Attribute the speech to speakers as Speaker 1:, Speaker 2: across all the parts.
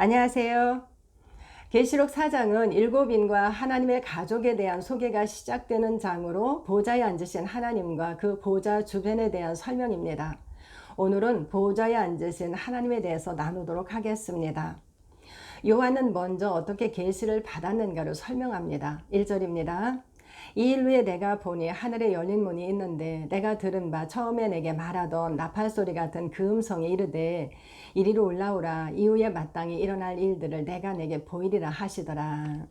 Speaker 1: 안녕하세요. 계시록 4장은 일곱인과 하나님의 가족에 대한 소개가 시작되는 장으로 보좌에 앉으신 하나님과 그 보좌 주변에 대한 설명입니다. 오늘은 보좌에 앉으신 하나님에 대해서 나누도록 하겠습니다. 요한은 먼저 어떻게 계시를 받았는가를 설명합니다. 1절입니다. 이 일 후에 내가 보니 하늘에 열린 문이 있는데 내가 들은 바 처음에 내게 말하던 나팔 소리 같은 그 음성이 이르되 이리로 올라오라 이후에 마땅히 일어날 일들을 내가 내게 보이리라 하시더라.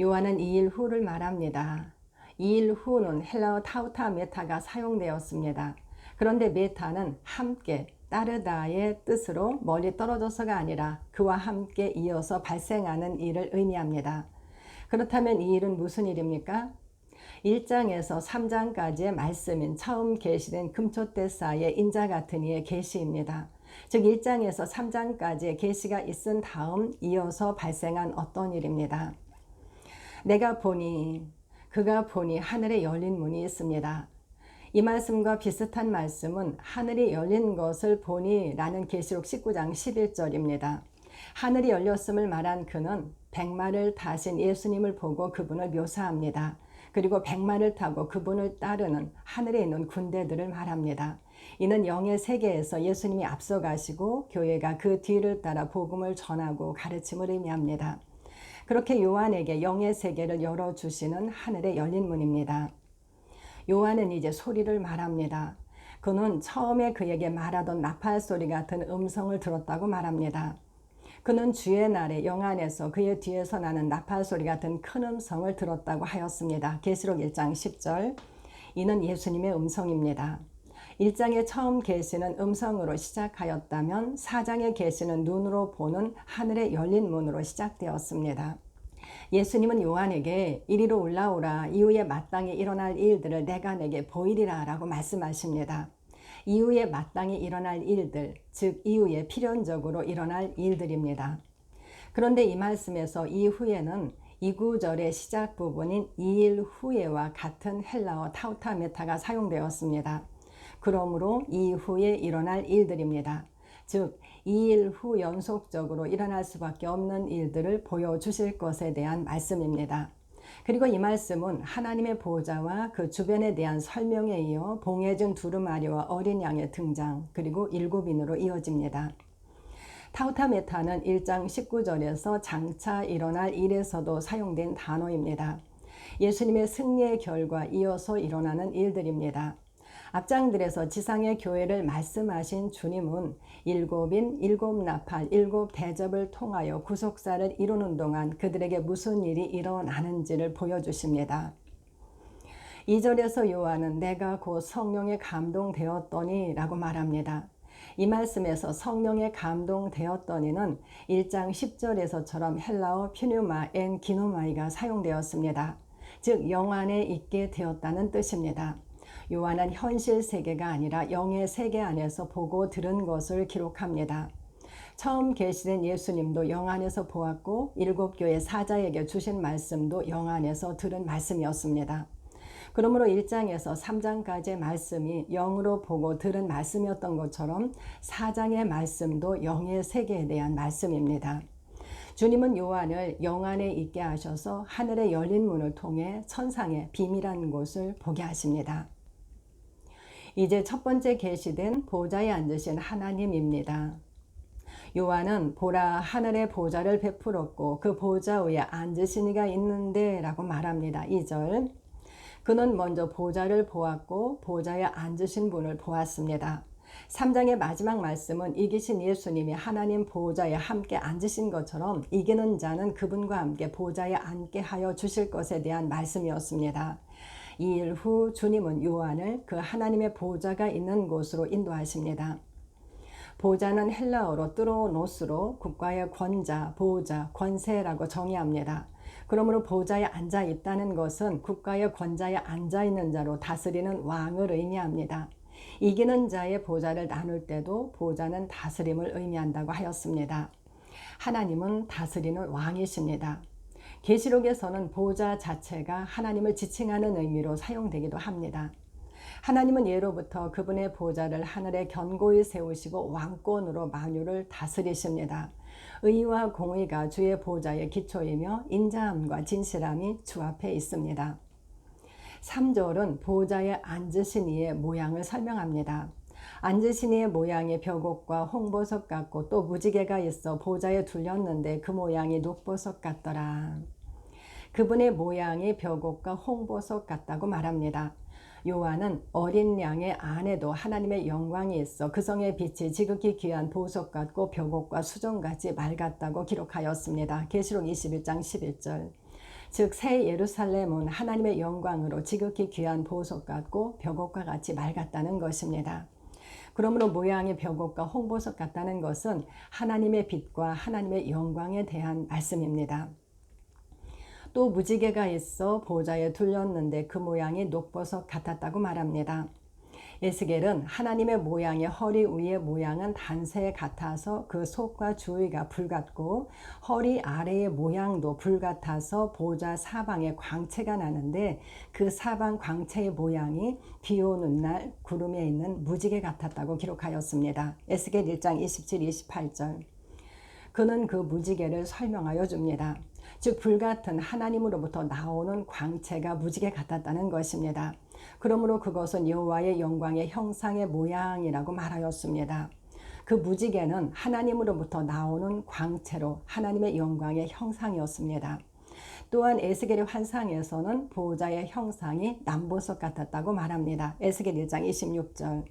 Speaker 1: 요한은 이 일 후를 말합니다. 이 일 후는 헬라어 타우타 메타가 사용되었습니다. 그런데 메타는 함께 따르다의 뜻으로 멀리 떨어져서가 아니라 그와 함께 이어서 발생하는 일을 의미합니다. 그렇다면 이 일은 무슨 일입니까? 1장에서 3장까지의 말씀인 처음 계시된 금초대사의 인자 같은 이의 계시입니다. 즉 1장에서 3장까지의 계시가 있은 다음 이어서 발생한 어떤 일입니다. 내가 보니 그가 보니 하늘에 열린 문이 있습니다. 이 말씀과 비슷한 말씀은 하늘이 열린 것을 보니 라는 계시록 19장 11절입니다. 하늘이 열렸음을 말한 그는 백마를 타신 예수님을 보고 그분을 묘사합니다. 그리고 백마를 타고 그분을 따르는 하늘에 있는 군대들을 말합니다. 이는 영의 세계에서 예수님이 앞서가시고 교회가 그 뒤를 따라 복음을 전하고 가르침을 의미합니다. 그렇게 요한에게 영의 세계를 열어주시는 하늘의 열린 문입니다. 요한은 이제 소리를 말합니다. 그는 처음에 그에게 말하던 나팔 소리 같은 음성을 들었다고 말합니다. 그는 주의 날에 영안에서 그의 뒤에서 나는 나팔 소리 같은 큰 음성을 들었다고 하였습니다. 계시록 1장 10절. 이는 예수님의 음성입니다. 1장의 처음 계시는 음성으로 시작하였다면 4장의 계시는 눈으로 보는 하늘의 열린 문으로 시작되었습니다. 예수님은 요한에게 이리로 올라오라 이후에 마땅히 일어날 일들을 내가 내게 보이리라 라고 말씀하십니다. 이후에 마땅히 일어날 일들, 즉 이후에 필연적으로 일어날 일들입니다. 그런데 이 말씀에서 이후에는 이 구절의 시작 부분인 이 일 후에와 같은 헬라어 타우타 메타가 사용되었습니다. 그러므로 이후에 일어날 일들입니다. 즉, 이 일 후 연속적으로 일어날 수밖에 없는 일들을 보여주실 것에 대한 말씀입니다. 그리고 이 말씀은 하나님의 보좌와 그 주변에 대한 설명에 이어 봉해진 두루마리와 어린 양의 등장 그리고 일곱인으로 이어집니다. 타우타메타는 1장 19절에서 장차 일어날 일에서도 사용된 단어입니다. 예수님의 승리의 결과 이어서 일어나는 일들입니다. 앞장들에서 지상의 교회를 말씀하신 주님은 일곱인, 일곱 나팔, 일곱 대접을 통하여 구속사를 이루는 동안 그들에게 무슨 일이 일어나는지를 보여주십니다. 2절에서 요한은 내가 곧 성령에 감동되었더니 라고 말합니다. 이 말씀에서 성령에 감동되었더니는 1장 10절에서처럼 헬라어 피뉴마 엔 기노마이가 사용되었습니다. 즉 영안에 있게 되었다는 뜻입니다. 요한은 현실 세계가 아니라 영의 세계 안에서 보고 들은 것을 기록합니다. 처음 계시된 예수님도 영 안에서 보았고 일곱 교회 사자에게 주신 말씀도 영 안에서 들은 말씀이었습니다. 그러므로 1장에서 3장까지의 말씀이 영으로 보고 들은 말씀이었던 것처럼 4장의 말씀도 영의 세계에 대한 말씀입니다. 주님은 요한을 영 안에 있게 하셔서 하늘의 열린 문을 통해 천상의 비밀한 곳을 보게 하십니다. 이제 첫 번째 계시된 보좌에 앉으신 하나님입니다. 요한은 보라 하늘의 보좌를 베풀었고 그 보좌 위에 앉으신 이가 있는데 라고 말합니다. 2절 그는 먼저 보좌를 보았고 보좌에 앉으신 분을 보았습니다. 3장의 마지막 말씀은 이기신 예수님이 하나님 보좌에 함께 앉으신 것처럼 이기는 자는 그분과 함께 보좌에 앉게 하여 주실 것에 대한 말씀이었습니다. 이 일 후 주님은 요한을 그 하나님의 보좌가 있는 곳으로 인도하십니다. 보좌는 헬라어로 뚜로노스로 국가의 권자, 보호자, 권세라고 정의합니다. 그러므로 보좌에 앉아 있다는 것은 국가의 권자에 앉아 있는 자로 다스리는 왕을 의미합니다. 이기는 자의 보좌를 나눌 때도 보좌는 다스림을 의미한다고 하였습니다. 하나님은 다스리는 왕이십니다. 계시록에서는 보좌 자체가 하나님을 지칭하는 의미로 사용되기도 합니다. 하나님은 예로부터 그분의 보좌를 하늘에 견고히 세우시고 왕권으로 만유를 다스리십니다. 의와 공의가 주의 보좌의 기초이며 인자함과 진실함이 주 앞에 있습니다. 3절은 보좌에 앉으신 이의 모양을 설명합니다. 앉으신 이의 모양이 벽옥과 홍보석 같고 또 무지개가 있어 보좌에 둘렸는데 그 모양이 녹보석 같더라. 그분의 모양이 벽옥과 홍보석 같다고 말합니다. 요한은 어린 양의 안에도 하나님의 영광이 있어 그 성의 빛이 지극히 귀한 보석 같고 벽옥과 수정같이 맑았다고 기록하였습니다. 계시록 21장 11절. 즉 새 예루살렘은 하나님의 영광으로 지극히 귀한 보석 같고 벽옥과 같이 맑았다는 것입니다. 그러므로 모양의 벽옥과 홍보석 같다는 것은 하나님의 빛과 하나님의 영광에 대한 말씀입니다. 또 무지개가 있어 보좌에 둘렸는데 그 모양이 녹보석 같았다고 말합니다. 에스겔은 하나님의 모양의 허리 위의 모양은 단새 같아서 그 속과 주위가 불같고 허리 아래의 모양도 불같아서 보좌 사방에 광채가 나는데 그 사방 광채의 모양이 비 오는 날 구름에 있는 무지개 같았다고 기록하였습니다. 에스겔 1장 27, 28절. 그는 그 무지개를 설명하여 줍니다. 즉 불같은 하나님으로부터 나오는 광채가 무지개 같았다는 것입니다. 그러므로 그것은 여호와의 영광의 형상의 모양이라고 말하였습니다. 그 무지개는 하나님으로부터 나오는 광채로 하나님의 영광의 형상이었습니다. 또한 에스겔의 환상에서는 보호자의 형상이 남보석 같았다고 말합니다. 에스겔 1장 26절.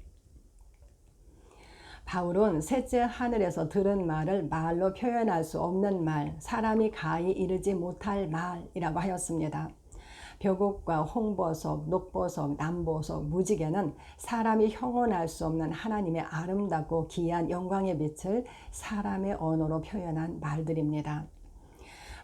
Speaker 1: 바울은 셋째 하늘에서 들은 말을 말로 표현할 수 없는 말, 사람이 가히 이르지 못할 말이라고 하였습니다. 벽옥과 홍보석, 녹보석, 남보석, 무지개는 사람이 형언할 수 없는 하나님의 아름답고 귀한 영광의 빛을 사람의 언어로 표현한 말들입니다.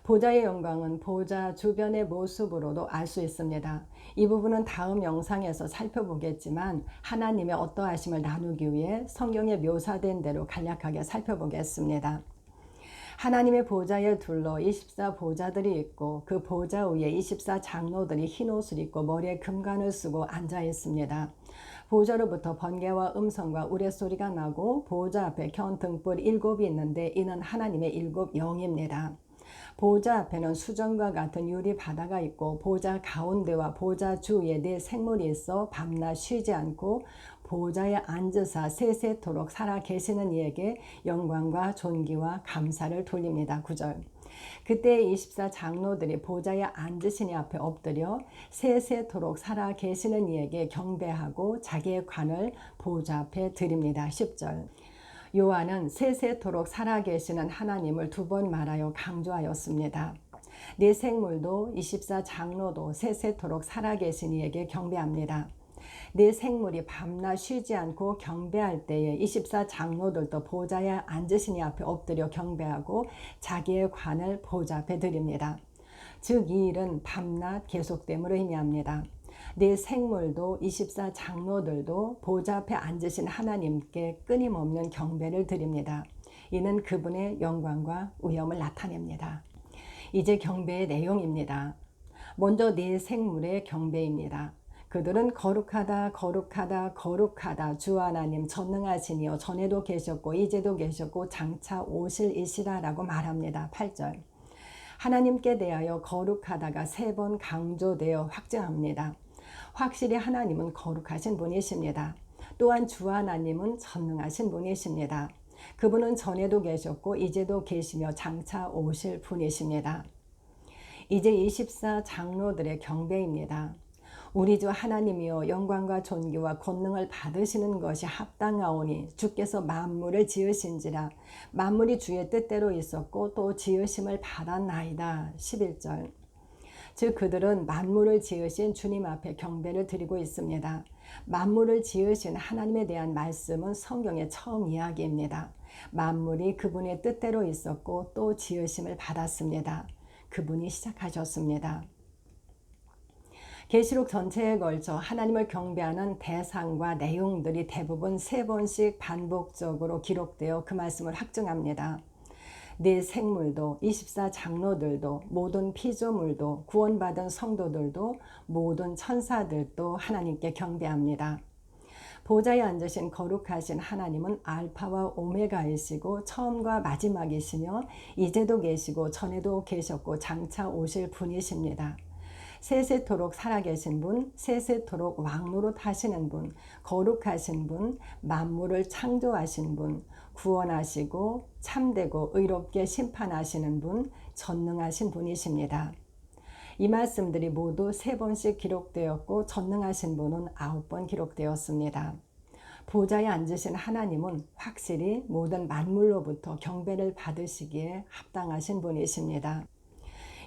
Speaker 1: 보좌의 영광은 보좌 주변의 모습으로도 알 수 있습니다. 이 부분은 다음 영상에서 살펴보겠지만 하나님의 어떠하심을 나누기 위해 성경에 묘사된 대로 간략하게 살펴보겠습니다. 하나님의 보좌에 둘러 24 보좌들이 있고 그 보좌 위에 24 장로들이 흰 옷을 입고 머리에 금관을 쓰고 앉아 있습니다. 보좌로부터 번개와 음성과 우레소리가 나고 보좌 앞에 견 등불 일곱이 있는데 이는 하나님의 일곱 영입니다. 보좌 앞에는 수정과 같은 유리 바다가 있고 보좌 가운데와 보좌 주위에 네 생물이 있어 밤낮 쉬지 않고 보좌에 앉으사 세세토록 살아 계시는 이에게 영광과 존귀와 감사를 돌립니다. 9절. 그때 24 장로들이 보좌에 앉으시니 앞에 엎드려 세세토록 살아 계시는 이에게 경배하고 자기의 관을 보좌 앞에 드립니다. 10절. 요한은 세세토록 살아계시는 하나님을 두 번 말하여 강조하였습니다. 네 생물도 24 장로도 세세토록 살아계신 이에게 경배합니다. 네 생물이 밤낮 쉬지 않고 경배할 때에 24 장로들도 보좌에 앉으시니 앞에 엎드려 경배하고 자기의 관을 보좌 앞에 드립니다. 즉 이 일은 밤낮 계속됨으로 의미합니다. 내 생물도 24 장로들도 보좌 앞에 앉으신 하나님께 끊임없는 경배를 드립니다. 이는 그분의 영광과 위엄을 나타냅니다. 이제 경배의 내용입니다. 먼저 네 생물의 경배입니다. 그들은 거룩하다 거룩하다 거룩하다 주 하나님 전능하시니요 전에도 계셨고 이제도 계셨고 장차 오실 이시라라고 말합니다. 8절 하나님께 대하여 거룩하다가 세 번 강조되어 확증합니다. 확실히 하나님은 거룩하신 분이십니다. 또한 주 하나님은 전능하신 분이십니다. 그분은 전에도 계셨고 이제도 계시며 장차 오실 분이십니다. 이제 24 장로들의 경배입니다. 우리 주 하나님이여 영광과 존귀와 권능을 받으시는 것이 합당하오니 주께서 만물을 지으신지라 만물이 주의 뜻대로 있었고 또 지으심을 받았나이다. 11절 즉 그들은 만물을 지으신 주님 앞에 경배를 드리고 있습니다. 만물을 지으신 하나님에 대한 말씀은 성경의 처음 이야기입니다. 만물이 그분의 뜻대로 있었고 또 지으심을 받았습니다. 그분이 시작하셨습니다. 계시록 전체에 걸쳐 하나님을 경배하는 대상과 내용들이 대부분 세 번씩 반복적으로 기록되어 그 말씀을 확증합니다. 네 생물도 24 장로들도 모든 피조물도 구원받은 성도들도 모든 천사들도 하나님께 경배합니다. 보좌에 앉으신 거룩하신 하나님은 알파와 오메가이시고 처음과 마지막이시며 이제도 계시고 전에도 계셨고 장차 오실 분이십니다. 세세토록 살아계신 분, 세세토록 왕노릇 하시는 분, 거룩하신 분, 만물을 창조하신 분, 구원하시고 참되고 의롭게 심판하시는 분, 전능하신 분이십니다. 이 말씀들이 모두 세 번씩 기록되었고 전능하신 분은 아홉 번 기록되었습니다. 보좌에 앉으신 하나님은 확실히 모든 만물로부터 경배를 받으시기에 합당하신 분이십니다.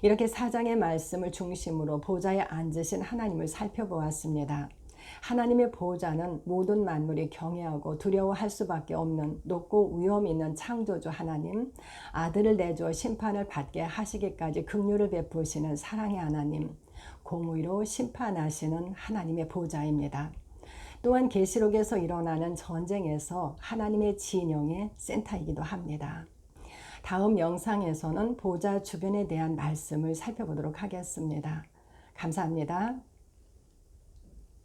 Speaker 1: 이렇게 사장의 말씀을 중심으로 보좌에 앉으신 하나님을 살펴보았습니다. 하나님의 보좌는 모든 만물이 경외하고 두려워할 수밖에 없는 높고 위험 있는 창조주 하나님, 아들을 내주어 심판을 받게 하시기까지 긍휼을 베푸시는 사랑의 하나님, 공의로 심판하시는 하나님의 보좌입니다. 또한 계시록에서 일어나는 전쟁에서 하나님의 진영의 센터이기도 합니다. 다음 영상에서는 보좌 주변에 대한 말씀을 살펴보도록 하겠습니다. 감사합니다.